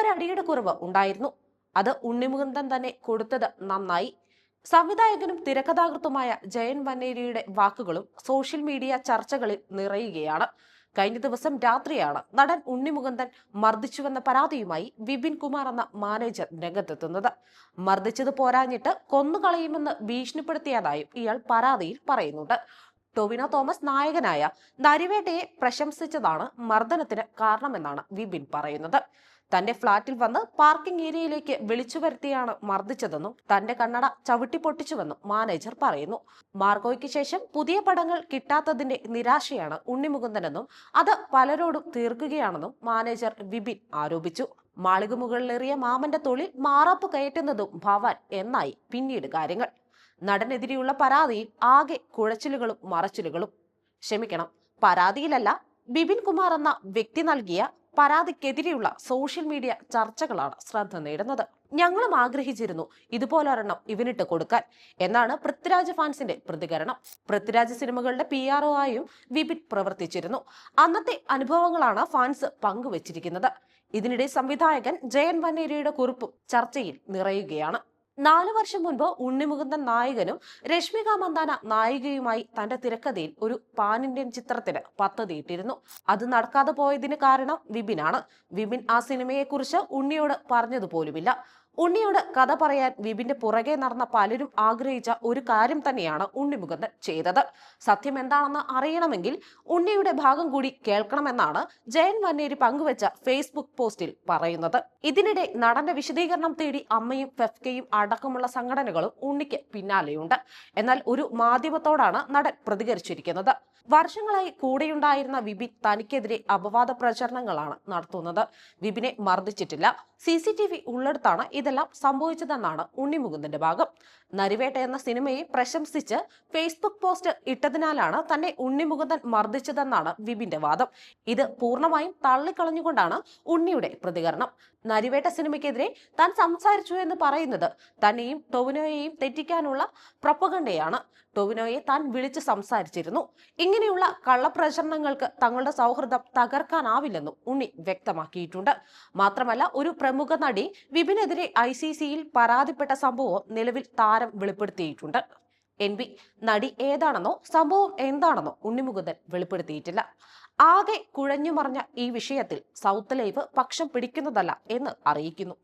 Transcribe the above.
ഒരടിയുടെ കുറവ് ഉണ്ടായിരുന്നു. അത് ഉണ്ണിമുകുന്ദൻ തന്നെ കൊടുത്തത് നന്നായി. സംവിധായകനും തിരക്കഥാകൃത്തുമായ ജയൻ വന്നേരിയുടെ വാക്കുകളും സോഷ്യൽ മീഡിയ ചർച്ചകളിൽ നിറയുകയാണ്. കഴിഞ്ഞ ദിവസം രാത്രിയാണ് നടൻ ഉണ്ണിമുകുന്ദൻ മർദ്ദിച്ചുവെന്ന പരാതിയുമായി വിപിൻ കുമാർ എന്ന മാനേജർ രംഗത്തെത്തുന്നത്. മർദ്ദിച്ചത് പോരാഞ്ഞിട്ട് കൊന്നുകളയുമെന്ന് ഭീഷണിപ്പെടുത്തിയതായും ഇയാൾ പരാതിയിൽ പറയുന്നുണ്ട്. ടൊവിനോ തോമസ് നായകനായ നരിവേട്ടയെ പ്രശംസിച്ചതാണ് മർദ്ദനത്തിന് കാരണമെന്നാണ് വിപിൻ പറയുന്നത്. തന്റെ ഫ്ളാറ്റിൽ വന്ന് പാർക്കിംഗ് ഏരിയയിലേക്ക് വിളിച്ചു വരുത്തിയാണ് മർദ്ദിച്ചതെന്നും തന്റെ കണ്ണട ചവിട്ടി പൊട്ടിച്ചുവെന്നും മാനേജർ പറയുന്നു. മാർഗോയ്ക്ക് ശേഷം പുതിയ പടങ്ങൾ കിട്ടാത്തതിന്റെ നിരാശയാണ് ഉണ്ണിമുകുന്ദനെന്നും അത് പലരോടും തീർക്കുകയാണെന്നും മാനേജർ വിപിൻ ആരോപിച്ചു. മാളിക മുകളിലേറിയ മാമന്റെ തൊഴിൽ മാറാപ്പ് കയറ്റുന്നതും ഭവാൻ എന്നായി പിന്നീട് കാര്യങ്ങൾ. നടനെതിരെയുള്ള പരാതിയിൽ ആകെ കുഴച്ചിലുകളും മറച്ചിലുകളും. ക്ഷമിക്കണം പരാതിയിലല്ല ബിപിൻ കുമാർ എന്ന വ്യക്തി നൽകിയ പരാതിക്കെതിരെയുള്ള സോഷ്യൽ മീഡിയ ചർച്ചകളാണ് ശ്രദ്ധ നേടുന്നത്. ഞങ്ങളും ആഗ്രഹിച്ചിരുന്നു ഇതുപോലൊരെണ്ണം ഇവനിട്ട് കൊടുക്കാൻ. എന്നാണ് പൃഥ്വിരാജ് ഫാൻസിന്റെ പ്രതികരണം. പൃഥ്വിരാജ് സിനിമകളുടെ പി ആർ ഒ ആയും വിപിൻ പ്രവർത്തിച്ചിരുന്നു. അന്നത്തെ അനുഭവങ്ങളാണ് ഫാൻസ് പങ്കുവച്ചിരിക്കുന്നത്. ഇതിനിടെ സംവിധായകൻ ജയൻ വന്നേരിയുടെ കുറിപ്പും ചർച്ചയിൽ നിറയുകയാണ്. നാലു വർഷം മുൻപ് ഉണ്ണിമുകുന്ദൻ നായകനും രശ്മിക മന്ദാന നായികയുമായി തന്റെ തിരക്കഥയിൽ ഒരു പാൻ ഇന്ത്യൻ ചിത്രത്തിന് പദ്ധതിയിട്ടിരുന്നു അത് നടക്കാതെ പോയതിന് കാരണം വിപിനാണ്. വിപിൻ ആ സിനിമയെക്കുറിച്ച് ഉണ്ണിയോട് പറഞ്ഞതുപോലുമില്ല. ഉണ്ണിയോട് കഥ പറയാൻ വിപിന്റെ പുറകെ നടന്ന പലരും ആഗ്രഹിച്ച ഒരു കാര്യം തന്നെയാണ് ഉണ്ണിമുകുന്ദൻ ചെയ്തത്. സത്യം എന്താണെന്ന് അറിയണമെങ്കിൽ ഉണ്ണിയുടെ ഭാഗം കൂടി കേൾക്കണമെന്നാണ് ജയൻ വന്നേരി പങ്കുവച്ച ഫേസ്ബുക്ക് പോസ്റ്റിൽ പറയുന്നത്. ഇതിനിടെ നടന്റെ വിശദീകരണം തേടി അമ്മയും ഫെഫ്കയും അടക്കമുള്ള സംഘടനകളും ഉണ്ണിക്ക് പിന്നാലെയുണ്ട്. എന്നാൽ ഒരു മാധ്യമത്തോടാണ് നടൻ പ്രതികരിച്ചിരിക്കുന്നത്. വർഷങ്ങളായി കൂടെയുണ്ടായിരുന്ന വിപിൻ തനിക്കെതിരെ അപവാദ പ്രചരണങ്ങളാണ് നടത്തുന്നത്. വിപിനെ മർദ്ദിച്ചിട്ടില്ല. സി സി ടി വി ഉള്ളിടത്താണ് ഇതെല്ലാം സംഭവിച്ചതെന്നാണ് ഉണ്ണിമുകുന്ദന്റെ ഭാഗം. നരിവേട്ട എന്ന സിനിമയെ പ്രശംസിച്ച് ഫേസ്ബുക്ക് പോസ്റ്റ് ഇട്ടതിനാലാണ് തന്നെ ഉണ്ണിമുകുന്ദൻ മർദ്ദിച്ചതെന്നാണ് വിപിന്റെ വാദം. ഇത് പൂർണമായും തള്ളിക്കളഞ്ഞുകൊണ്ടാണ് ഉണ്ണിയുടെ പ്രതികരണം. നരിവേട്ട സിനിമയ്ക്കെതിരെ താൻ സംസാരിച്ചു എന്ന് പറയുന്നത് തന്നെയും ടൊവിനോയെയും തെറ്റിക്കാനുള്ള പ്രപ്പകണ്ടയാണ് ടൊവിനോയെ താൻ വിളിച്ച് സംസാരിച്ചിരുന്നു. ഇങ്ങനെയുള്ള കള്ളപ്രചരണങ്ങൾക്ക് തങ്ങളുടെ സൗഹൃദം തകർക്കാനാവില്ലെന്നും ഉണ്ണി വ്യക്തമാക്കിയിട്ടുണ്ട്. മാത്രമല്ല ഒരു പ്രമുഖ നടി വിപിനെതിരെ ഐ സി സിയിൽ പരാതിപ്പെട്ട സംഭവം നിലവിൽ താരം വെളിപ്പെടുത്തിയിട്ടുണ്ട്. എൻ ബി നടി ഏതാണെന്നോ സംഭവം എന്താണെന്നോ ഉണ്ണിമുകുന്ദൻ വെളിപ്പെടുത്തിയിട്ടില്ല. ആകെ കുഴഞ്ഞുമറിഞ്ഞ ഈ വിഷയത്തിൽ സൗത്ത് ലൈവ് പക്ഷം പിടിക്കുന്നതല്ല എന്ന് അറിയിക്കുന്നു.